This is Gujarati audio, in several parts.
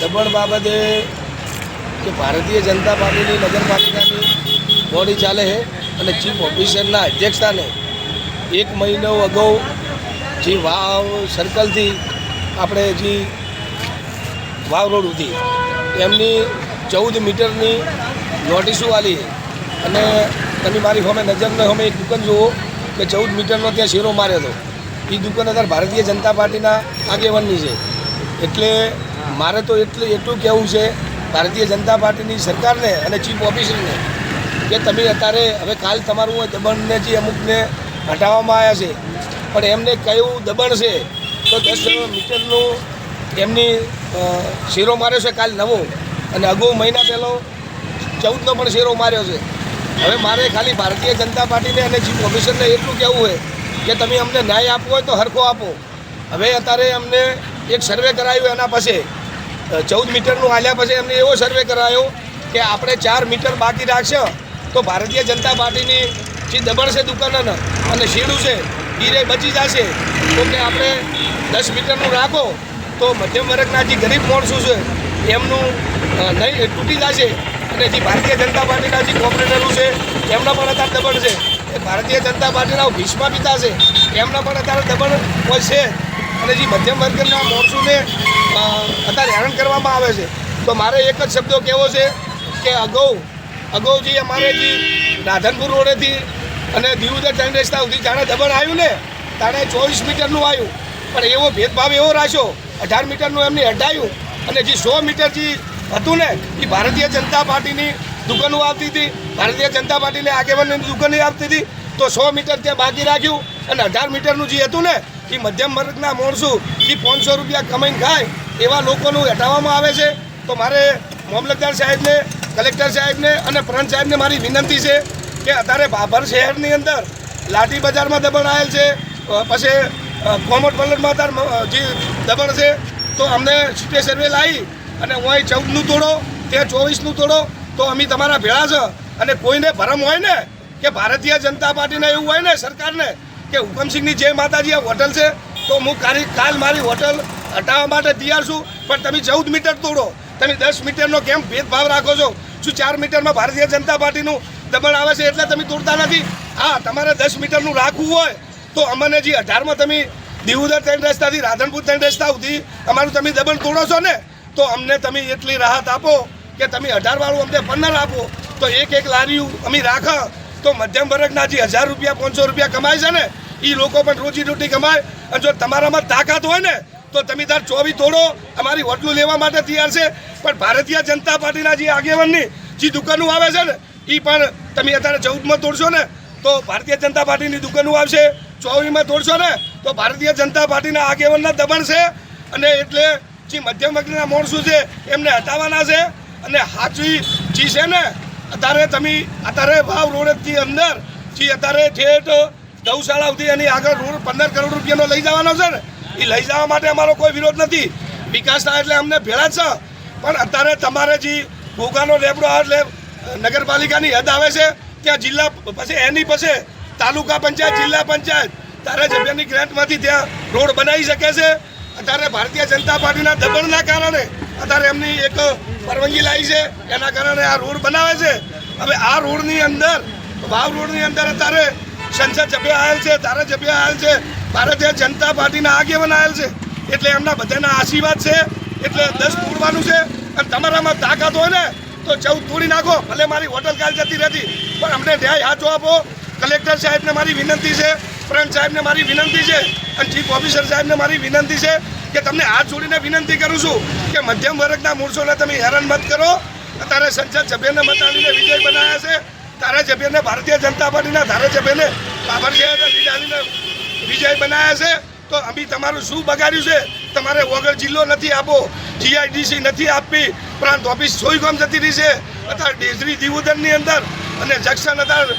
દબણ બાબતે કે ભારતીય જનતા પાર્ટીની નગરપાલિકાની બોડી ચાલે છે અને ચીફ ઓફિસરના અધ્યક્ષતાને એક મહિનો અગાઉ જે વાવ સર્કલથી આપણે જે વાવ રોડ સુધી એમની ચૌદ મીટરની નોટિસો આલી અને તમે મારી હોમે નજરને હોમે એક દુકાન જુઓ કે ચૌદ મીટરનો ત્યાં શેરો માર્યો હતો. એ દુકાન અત્યારે ભારતીય જનતા પાર્ટીના આગેવાનની છે. એટલે મારે તો એટલું એટલું કહેવું છે, ભારતીય જનતા પાર્ટીની સરકારને અને ચીફ ઓફિસરને, કે તમે અત્યારે હવે કાલ તમારું દબણને જે અમુકને હટાવવામાં આવ્યા છે. પણ એમને કયું દબણ છે, તો દસ મીટરનું એમની શેરો માર્યો છે કાલ નવો. અને અગાઉ મહિના પહેલો ચૌદનો પણ શેરો માર્યો છે. હવે મારે ખાલી ભારતીય જનતા પાર્ટીને અને ચીફ ઓફિસરને એટલું કહેવું હોય, કે તમે અમને ન્યાય આપવો હોય તો હરખો આપો. હવે અત્યારે અમને એક સર્વે કરાયું એના પછી ચૌદ મીટરનું આલ્યા પછી એમને એવો સર્વે કરાયો કે આપણે ચાર મીટર બાકી રાખશે, તો ભારતીય જનતા પાર્ટીની જે દબણ છે દુકાનોને અને શીડું છે, ગીરે બચી જશે. તો કે આપણે દસ મીટરનું રાખો, તો મધ્યમ વર્ગના જે ગરીબ માણસો છે, એમનું નહીં તૂટી જશે. અને જે ભારતીય જનતા પાર્ટીના જે કોર્પોરેટરો છે, એમના પણ અત્યારે દબણ છે. એ ભારતીય જનતા પાર્ટીના ભીષ્મા પિતા છે એમના પણ અત્યારે દબણ હોય છે. અને જે મધ્યમ વર્ગના માણસોને અ, અત્યારે હેરાન કરવામાં આવે છે. તો મારે એક જ શબ્દો કહેવો છે કે અગાઉ અગાઉ જે અમારે જે રાધનપુર રોડેથી અને દીવદર ટ્રેન રસ્તા સુધી જાણે દબણ આવ્યું ને તાણે ચોવીસ મીટરનું આવ્યું. પણ એવો ભેદભાવ એવો રાખ્યો અઢાર મીટરનું એમને હટાયું અને જે સો મીટર જે હતું ને એ ભારતીય જનતા પાર્ટીની દુકાનો આવતી હતી ભારતીય જનતા પાર્ટીને આગેવાનની દુકાનો આવતી હતી તો સો મીટર ત્યાં બાકી રાખ્યું અને અઢાર મીટરનું જે હતું ને એ મધ્યમ વર્ગના માણસો કે પાંચસો રૂપિયા કમાઈને ખાય, એવા લોકોનું હટાવવામાં આવે છે. તો મારે મામલતદાર સાહેબને, કલેક્ટર સાહેબને અને પ્રંત સાહેબને મારી વિનંતી છે કે અત્યારે ભાભર શહેરની અંદર લાઠી બજારમાં દબાણ આવેલ છે. પછી કોમટ વલણમાં અત્યારે જે દબાણ છે, તો અમને સિટી સર્વે લાવી અને હું ચૌદનું તોડો, ત્યાં ચોવીસનું તોડો, તો અમે તમારા ભેળા છે. અને કોઈને ભરમ હોય ને કે ભારતીય જનતા પાર્ટીને એવું હોય ને સરકારને કે હુકમસિંહની જય માતાજી આ હોટલ છે, તો હું કાલી કાલ મારી હોટલ હટાવવા માટે તૈયાર છું. પણ તમે ચૌદ મીટર તોડો. તમે દસ મીટરનો કેમ ભેદભાવ રાખો છો? શું ચાર મીટરમાં ભારતીય જનતા પાર્ટીનું દબાણ આવે છે એટલે તમે તોડતા નથી? હા, તમારે દસ મીટરનું રાખવું હોય, તો અમને જે અઢારમાં તમે દીવુદર ત્રણ રસ્તાથી રાધનપુર ત્રણ રસ્તા સુધી અમારું તમે દબાણ તોડો છો ને, તો અમને તમે એટલી રાહત આપો કે તમે અઢારવાળું અમને પંદર આપો. તો એક એક લારીયું અમે રાખો તો મધ્યમ વર્ગના જે હજાર રૂપિયા, પાંચસો રૂપિયા કમાય છે ને એ લોકો પણ રોજી રોટી કમાય. અને જો તમારામાં તાકાત હોય ને, તો તમે તાર ચોવી તોડો. અમારી હોટલું લેવા માટે તૈયાર છે. પણ ભારતીય જનતા પાર્ટીના જે આગેવાનની જે દુકાનો આવે છે ને એ પણ તમે અત્યારે ચૌદમાં તોડશો ને, તો ભારતીય જનતા પાર્ટીની દુકાનો આવશે. ચોવીમાં તોડશો ને, તો ભારતીય જનતા પાર્ટીના આગેવાનના દબાણ છે. અને એટલે જે મધ્યમ વર્ગના માણસો છે, એમને હટાવવાના છે. અને સાચી જે છે ને અત્યારે તમે અત્યારે વાવ રોડથી અંદર જે અત્યારે ઠેઠ ગૌશાળા સુધી એની આગળ રોડ પંદર કરોડ રૂપિયાનો લઈ જવાનો છે ને. એ લઈ જવા માટે અમારો કોઈ વિરોધ નથી. વિકાસ થાય એટલે અમને ભેળા છે. પણ અત્યારે તમારે જે ઘોઘાનો લેબડો આવે એટલે નગરપાલિકાની હદ આવે છે, ત્યાં જિલ્લા પછી એની પછી તાલુકા પંચાયત, જિલ્લા પંચાયત તારે જગ્યાની ગ્રાન્ટમાંથી ત્યાં રોડ બનાવી શકે છે. અત્યારે ભારતીય જનતા પાર્ટીના દબાણના કારણે અત્યારે એમની એક પરવાનગી લાવી છે, એના કારણે આ રોડ બનાવે છે. હવે આ રોડની અંદર, વાવ રોડની અંદર અત્યારે સંસદ સભ્ય આવેલ છે તારે સભ્ય આવેલ છે, ભારતીય જનતા પાર્ટીના આગેવાન આવેલ છે. એટલે એમના બધાના આશીર્વાદ છે, એટલે દસ તોડવાનું છે. અને તમારામાં તાકાત હોય ને, તો ચૌદ તોડી નાખો, ભલે મારી હોટલ કાલ જતી રહેતી. પણ અમને ન્યાય હાથો આપો. કલેક્ટર સાહેબને મારી વિનંતી છે ફ્રન્ટ સાહેબને મારી વિનંતી છે, અને ચીફ ઓફિસર સાહેબને મારી વિનંતી છે. કે તમને હાથ જોડીને વિનંતી કરું છું કે મધ્યમ વર્ગના મૂળસોને તમે હેરાન મત કરો. અત્યારે સંસદ સભ્યને મતાડીને વિજય બનાવ્યા છે. ધારાસભ્યને ભારતીય જનતા પાર્ટીના ધારાસભ્યને બાબરસિંહને વિજય બનાવ્યા છે. તો અમે તમારું શું બગાડ્યું છે? તમારે વગર જિલ્લો નથી આપો. જીઆઈડીસી નથી આપવી પ્રાંત ઓફિસ સોયગામ જતી રહી છે. અત્યારે ડેઝરી દીવુદરની અંદર અને જંકશન અત્યારે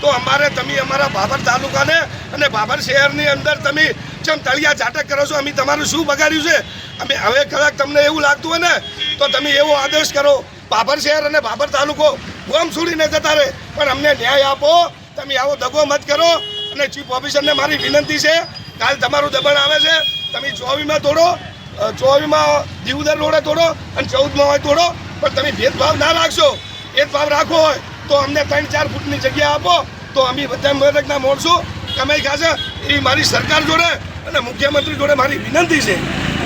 તો અમારે તમે અમારા ભાભર તાલુકાને અને ભાભર શહેરની અંદર તમે જેમ તળિયા ઝાટક કરો છો? અમે તમારું શું બગાડ્યું છે? અમે હવે કદાચ તમને એવું લાગતું હોય ને, તો તમે એવો આદેશ કરો. બાબર શહેર અને બાબર તાલુકો ગોમ છોડીને જતા રહે. પણ અમને ન્યાય આપો. તમે આવો દગો મત કરો. અને ચીફ ઓફિસરને મારી વિનંતી છે, કાલ તમારું દબાણ આવે છે. તમે ચોવીમાં તોડો. ચોવીમાં દીવદર રોડે તોડો અને ચૌદમાં હોય તોડો. પણ તમે ભેદભાવ ના રાખશો. ભેદભાવ રાખવો હોય, તો અમને ત્રણ ચાર ફૂટની જગ્યા આપો. તો અમે બધા મદદના મોડશું કમાઈ ખાશે. એ મારી સરકાર જોડે અને મુખ્યમંત્રી જોડે મારી વિનંતી છે.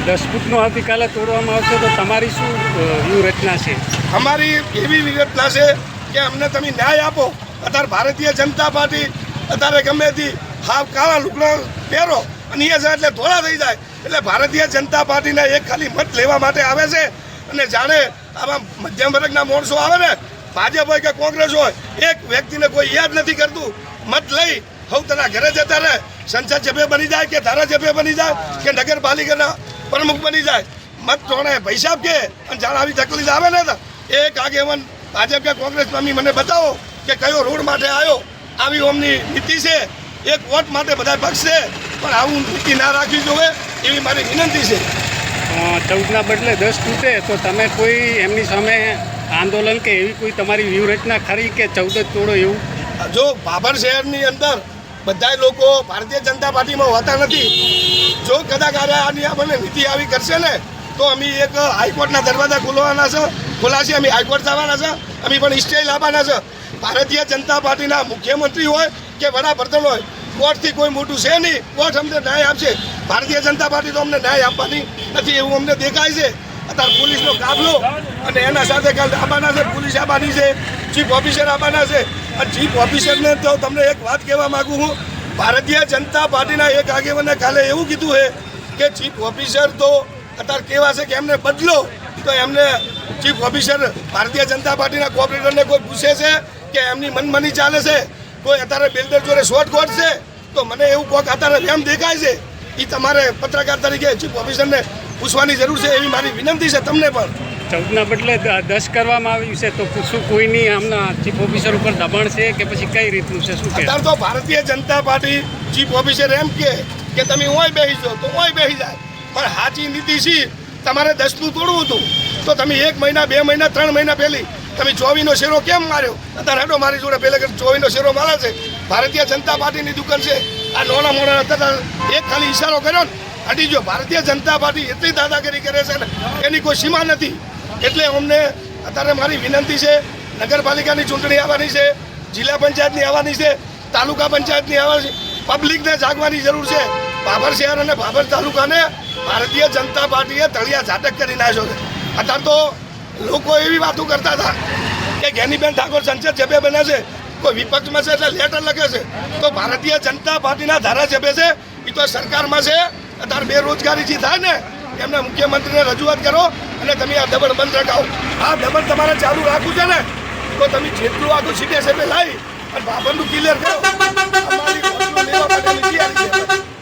દસ ફૂટનો આવતીકાલે તોડવામાં આવશે તો તમારી શું વ્યૂહરચના છે? અમારી એવી વ્યૂહરચના છે કે અમને તમે ન્યાય આપો. અત્યારે ભારતીય જનતા પાર્ટી અત્યારે ગમે તે હાવ કાળા લુગડા પહેરો અને એ છે એટલે ધોળા થઈ જાય. એટલે ભારતીય જનતા પાર્ટીના એક ખાલી મત લેવા માટે આવે છે અને જાણે આવા મધ્યમ વર્ગના માણસો આવે ને ભાજપ હોય કે કોંગ્રેસ હોય એક વ્યક્તિને કોઈ યાદ નથી કરતું. મત લઈ હવ તેના ઘરે જતા રહે. સંસદ સભ્ય બની જાય કે ધારાસભ્ય બની જાય કે નગરપાલિકાના પ્રમુખ બની જાય? મત જોણે પૈસા કે? અને જાણે આવી તકલીફ આવે ને એક આગેવાન ભાજપ કે કોંગ્રેસ મમ્મી મને બતાવો કે કયો રોડ માટે આવ્યો? આવી ઓમની નીતિ છે. એક વોટ માટે બધા પક્ષ છે. પણ આવું નીતિ ના રાખવી જોઈએ એવી મારી વિનંતી છે. ચૌદના બદલે દસ તૂટે તો તમે કોઈ એમની સામે આંદોલન કે એવી કોઈ તમારી વ્યૂહરચના ખરી કે ચૌદ તોડો એવું? જો બાબર શહેરની અંદર બધાય લોકો ભારતીય જનતા પાર્ટીમાં હોતા નથી. જો કદાચ આની આપણને નીતિ આવી કરશે ને, તો અમે એક હાઈકોર્ટના દરવાજા ખોલવાના છે, ખોલાશે, અમે હાઈકોર્ટ જવાના છે, અમે પણ સ્ટે લાવવાના છે. ભારતીય જનતા પાર્ટીના મુખ્યમંત્રી હોય કે વડાપ્રધાન હોય, કોર્ટથી કોઈ મોટું છે નહીં, કોર્ટ અમને ન્યાય આપશે. ભારતીય જનતા પાર્ટી તો અમને ન્યાય આપવાની નથી, એવું અમને દેખાય છે. અત્યારે પોલીસનો કાફલો અને એના સાથે કાલ આબાના છે, પોલીસ આબાની છે, ચીફ ઓફિસર આબાના છે. અને ચીફ ઓફિસરને તો તમને એક વાત કહેવા માગું હું, ભારતીય જનતા પાર્ટીના એક આગેવાને કાલે એવું કીધું છે કે ચીફ ઓફિસર તો અત્યારે કેવા છે કે એમને બદલો, તો એમને ચીફ ઓફિસર ભારતીય જનતા પાર્ટીના કોઓપરેટરને કોઈ પૂછે છે કે એમની મનમાની ચાલે છે? કોઈ અત્યારે બિલ્ડર જોડે શોર્ટ કોટ છે? તો મને એવું કોક અત્યારે એમ દેખાય છે. એ તમારે પત્રકાર તરીકે ચીફ ઓફિસરને પૂછવાની જરૂર છે એવી મારી વિનંતી છે તમને પણ. ચૌદના બદલે દસ કરવામાં આવ્યું છે તો શું કોઈની આમના ચીફ ઓફિસર ઉપર દબાણ છે કે પછી કઈ રીતનું છે શું અત્યારે તો Bharatiya Janata party chief officer એમ કે કે તમે ઓય બેસી જાઓ તો ઓય બેસી જાય. પણ સાચી નીતિ છે તમારે દસનું તોડવું હતું. તો તમે એક મહિના બે મહિના ત્રણ મહિના પહેલી તમે ચોવીનો શેરો કેમ માર્યો? અત્યારે હેડો મારી જોડે પહેલે ચોવીનો શેરો મારે છે. ભારતીય જનતા પાર્ટીની દુકાન છે. આ નોના મોડા અત્યારે એક ખાલી ઈશારો કર્યો ને હટી જો, ભારતીય જનતા પાર્ટી એટલી દાદાગીરી કરે છે ને, એની કોઈ સીમા નથી. એટલે અમને અત્યારે મારી વિનંતી છે, નગરપાલિકાની ચૂંટણી આવવાની છે, જિલ્લા પંચાયતની આવવાની છે, તાલુકા પંચાયતની આવવાની પબ્લિકને જાગવાની જરૂર છે. ભાભર શહેર અને ભાભર તાલુકાને ભારતીય જનતા પાર્ટીએ તળિયા ઝાટક કરી નાખ્યો છે. અત્યારે તો લોકો એવી વાતો કરતા હતા કે જ્ઞાનીબેન ઠાકોર સંસદ સભ્ય બને છે. કોઈ વિપક્ષમાં છે એટલે લેટર લખે છે. તો ભારતીય જનતા પાર્ટીના ધારાસભ્ય છે એ તો સરકારમાં છે અત્યારે બેરોજગારી જે થાય ને, એમને મુખ્યમંત્રીને રજૂઆત કરો અને તમે આ દબણ બંધ રખાવો. આ દબણ તમારે ચાલુ રાખવું છે ને, તો તમે જેટલું આગું સીટે છે લાવી અને બાબરનું ક્લિયર કરો. અમારી લેવા માટેની